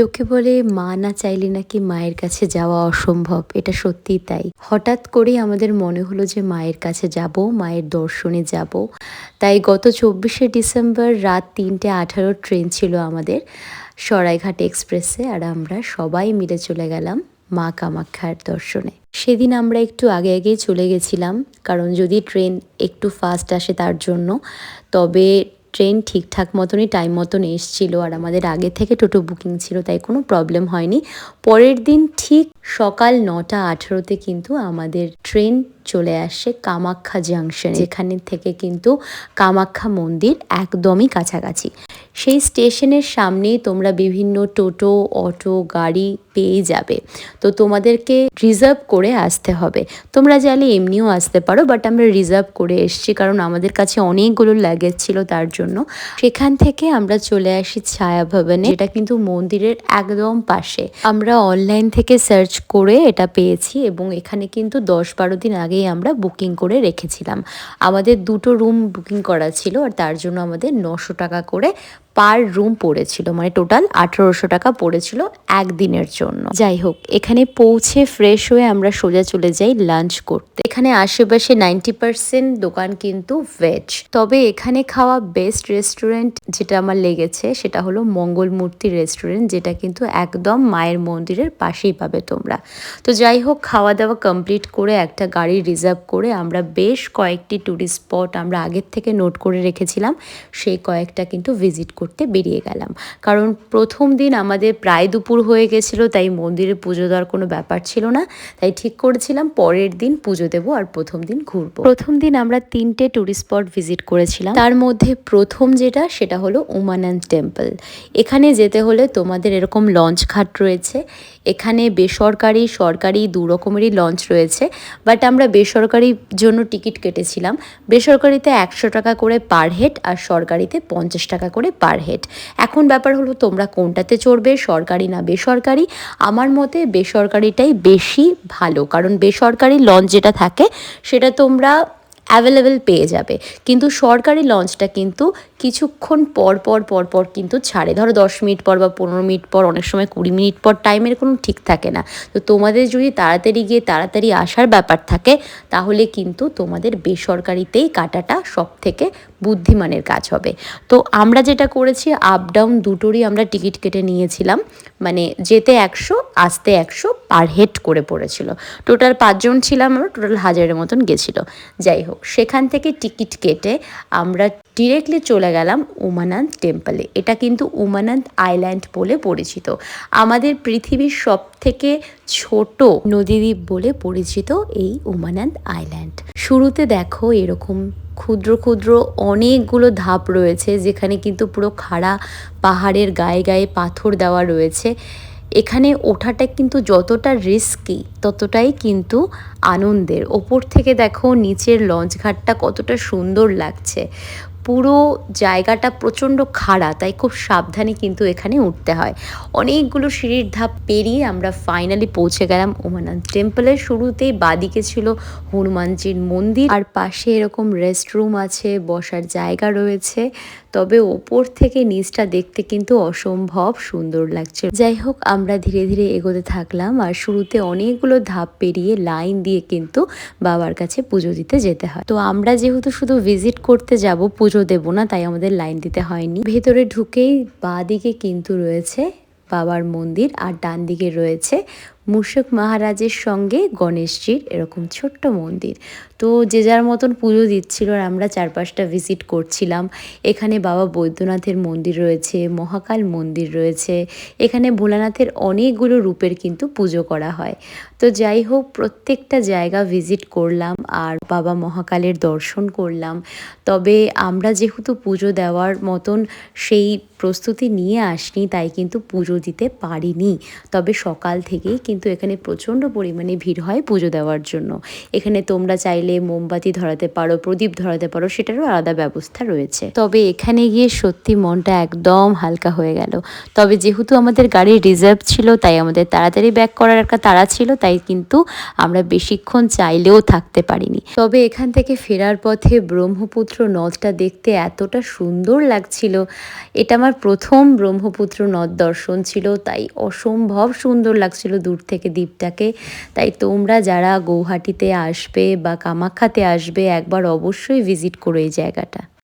লোকে বলে, মা না চাইলে নাকি মায়ের কাছে যাওয়া অসম্ভব? এটা সত্যিই তাই। হঠাৎ করেই আমাদের মনে হলো যে, মায়ের কাছে যাব, মায়ের দর্শনে যাব। তাই গত চব্বিশে ডিসেম্বর রাত তিনটে আঠারো ট্রেন ছিল আমাদের সরাইঘাট এক্সপ্রেসে, আর আমরা সবাই মিলে চলে গেলাম মা কামাখ্যার দর্শনে। সেদিন আমরা একটু আগে আগেই চলে গেছিলাম, কারণ যদি ট্রেন একটু ফাস্ট আসে তার জন্য, তবে ট্রেন ঠিকঠাক মতনই টাইম মতন এসছিল। আর আমাদের আগে থেকে টোটো বুকিং ছিল, তাই কোনো প্রবলেম হয়নি। পরের দিন ঠিক সকাল নটা আঠেরোতে কিন্তু আমাদের ট্রেন চলে আসে কামাখ্যা জাংশন যেখানে থেকে কিন্তু কামাখ্যা মন্দির একদমই কাছাকাছি। সেই স্টেশনের সামনেই তোমরা বিভিন্ন টোটো, অটো, গাড়ি পেয়ে যাবে। তো তোমাদেরকে রিজার্ভ করে আসতে হবে। তোমরা চাইলে এমনিও আসতে পারো বাট আমরা রিজার্ভ করে এসছি কারণ আমাদের কাছে অনেকগুলো লাগেজ ছিল তার জন্য। সেখান থেকে আমরা চলে আসি ছায়া ভবনে এটা কিন্তু মন্দিরের একদম পাশে। আমরা অনলাইন থেকে সার্চ করে এটা পেয়েছি এবং এখানে কিন্তু দশ বারো দিন আগেই আমরা বুকিং করে রেখেছিলাম। আমাদের দুটো রুম বুকিং করা ছিল আর তার জন্য আমাদের নশো টাকা করে পার রুম পড়েছিল মানে টোটাল আঠারোশো টাকা পড়েছিল একদিনের জন্য। যাই হোক, এখানে পৌঁছে ফ্রেশ হয়ে আমরা সোজা চলে যাই লাঞ্চ করতে। এখানে আশেপাশে নাইনটি পার্সেন্ট দোকান কিন্তু ভেজ তবে এখানে খাওয়া বেস্ট রেস্টুরেন্ট যেটা আমার লেগেছে, সেটা হলো মঙ্গল মূর্তি রেস্টুরেন্ট যেটা কিন্তু একদম মায়ের মন্দিরের পাশেই পাবে তোমরা। তো যাই হোক খাওয়া দাওয়া কমপ্লিট করে একটা গাড়ি রিজার্ভ করে আমরা বেশ কয়েকটি ট্যুরিস্ট স্পট আমরা আগের থেকে নোট করে রেখেছিলাম, সেই কয়েকটা কিন্তু ভিজিট করতে বেরিয়ে গেলাম। কারণ প্রথম দিন আমাদের প্রায় দুপুর হয়ে গেছিল, তাই মন্দিরে পুজো দেওয়ার কোনো ব্যাপার ছিল না। তাই ঠিক করেছিলাম, পরের দিন পুজো দেবো আর প্রথম দিন ঘুরবো। প্রথম দিন আমরা তিনটে ট্যুরিস্ট স্পট ভিজিট করেছিলাম। তার মধ্যে প্রথম যেটা, সেটা হলো উমানন্দ টেম্পল এখানে যেতে হলে তোমাদের এরকম লঞ্চ ঘাট রয়েছে। এখানে বেসরকারি, সরকারি দু রকমেরই লঞ্চ রয়েছে বাট আমরা বেসরকারির জন্য টিকিট কেটেছিলাম। বেসরকারিতে একশো টাকা করে পার হেড আর সরকারিতে পঞ্চাশ টাকা করে পার হেড এখন ব্যাপার হলো তোমরা কোনটাতে চড়বে, সরকারি না বেসরকারি? আমার মতে বেসরকারিটাই বেশি ভালো, কারণ বেসরকারি লঞ্চ যেটা থাকে, সেটা তোমরা অ্যাভেলেবেল পেয়ে যাবে। কিন্তু সরকারি লঞ্চটা কিন্তু কিছুক্ষণ পর পর পর পর কিন্তু ছাড়ে। ধরো দশ মিনিট পর বা পনেরো মিনিট পর, অনেক সময় কুড়ি মিনিট পর টাইমের কোনো ঠিক থাকে না। তো তোমাদের যদি তাড়াতাড়ি গিয়ে তাড়াতাড়ি আসার ব্যাপার থাকে, তাহলে কিন্তু তোমাদের বেসরকারিতেই কাটাটা সব থেকে বুদ্ধিমানের কাজ হবে। তো আমরা যেটা করেছি আপ ডাউন দুটোরই আমরা টিকিট কেটে নিয়েছিলাম। মানে যেতে একশো, আসতে একশো পার হেড করে পড়েছিল। টোটাল পাঁচজন ছিলাম আমরা টোটাল হাজারের মতন গেছিল। যাই হোক, সেখান থেকে টিকিট কেটে আমরা ডিরেক্টলি চলে গেলাম উমানন্দ টেম্পলে এটা কিন্তু উমানন্দ আইল্যান্ড বলে পরিচিত। আমাদের পৃথিবীর সব থেকে ছোট নদীদ্বীপ বলে পরিচিত এই উমানন্দ আইল্যান্ড শুরুতে দেখো এরকম ক্ষুদ্র ক্ষুদ্র অনেকগুলো ধাপ রয়েছে, যেখানে কিন্তু পুরো খাড়া পাহাড়ের গায়ে গায়ে পাথর দেওয়া রয়েছে। এখানে ওঠাটা কিন্তু যতটা রিস্কি ততটাই কিন্তু আনন্দের। ওপর থেকে দেখো নিচের লঞ্চ ঘাটটা কতটা সুন্দর লাগছে। পুরো জায়গাটা প্রচণ্ড খাড়া, তাই খুব সাবধানে কিন্তু এখানে উঠতে হয়। অনেকগুলো সিঁড়ির ধাপ পেরিয়ে আমরা ফাইনালি পৌঁছে গেলাম উমানন্দ টেম্পলের শুরুতেই, বাদিকে ছিল হনুমানজির মন্দির, আর পাশে এরকম রেস্টরুম আছে, বসার জায়গা রয়েছে। তবে ওপর থেকে নিচটা দেখতে কিন্তু অসম্ভব সুন্দর লাগছে। যাই হোক, আমরা ধীরে ধীরে এগোতে থাকলাম, আর শুরুতে অনেকগুলো ধাপ পেরিয়ে লাইন দিয়ে কিন্তু বাবার কাছে পুজো দিতে যেতে হয়। তো আমরা যেহেতু শুধু ভিজিট করতে যাব, পুজো দেব না, তাই আমাদের লাইন দিতে হয়নি। ভেতরে ঢুকেই বাঁ দিকে কিন্তু রয়েছে বাবার মন্দির আর ডান দিকে রয়েছে মূষক মহারাজের সঙ্গে গণেশজির এরকম ছোট্ট মন্দির। তো যে যার মতন পুজো দিচ্ছিল আর আমরা চারপাশটা ভিজিট করছিলাম, এখানে বাবা বৈদ্যনাথের মন্দির রয়েছে, মহাকাল মন্দির রয়েছে, এখানে ভোলানাথের অনেকগুলো রূপের কিন্তু পুজো করা হয়। তো যাই হোক, প্রত্যেকটা জায়গা ভিজিট করলাম আর বাবা মহাকালের দর্শন করলাম। তবে আমরা যেহেতু পুজো দেওয়ার মতন সেই প্রস্তুতি নিয়ে আসনি, তাই কিন্তু পুজো দিতে পারিনি। তবে সকাল থেকেই কিন্তু এখানে প্রচণ্ড পরিমাণে ভিড় হয় পুজো দেওয়ার জন্য। এখানে তোমরা চাইলে মোমবাতি ধরাতে পারো, প্রদীপ ধরাতে পারো, সেটারও আলাদা ব্যবস্থা রয়েছে। তবে এখানে গিয়ে সত্যি মনটা একদম হালকা হয়ে গেল। তবে যেহেতু আমাদের গাড়ি রিজার্ভ ছিল, তাই আমাদের তাড়াতাড়ি ব্যাক করার একটা তাড়া ছিল, তাই কিন্তু আমরা বেশিক্ষণ চাইলেও থাকতে পারিনি। তবে এখান থেকে ফেরার পথে ব্রহ্মপুত্র নদটা দেখতে এতটা সুন্দর লাগছিল। এটা আমার প্রথম ব্রহ্মপুত্র নদ দর্শন ছিল, তাই অসম্ভব সুন্দর লাগছিল দূর থেকে দ্বীপটাকে। তাই তোমরা যারা গৌহাটিতে আসবে বা কামাখ্যাতে আসবে, একবার অবশ্যই ভিজিট করো এই জায়গাটা।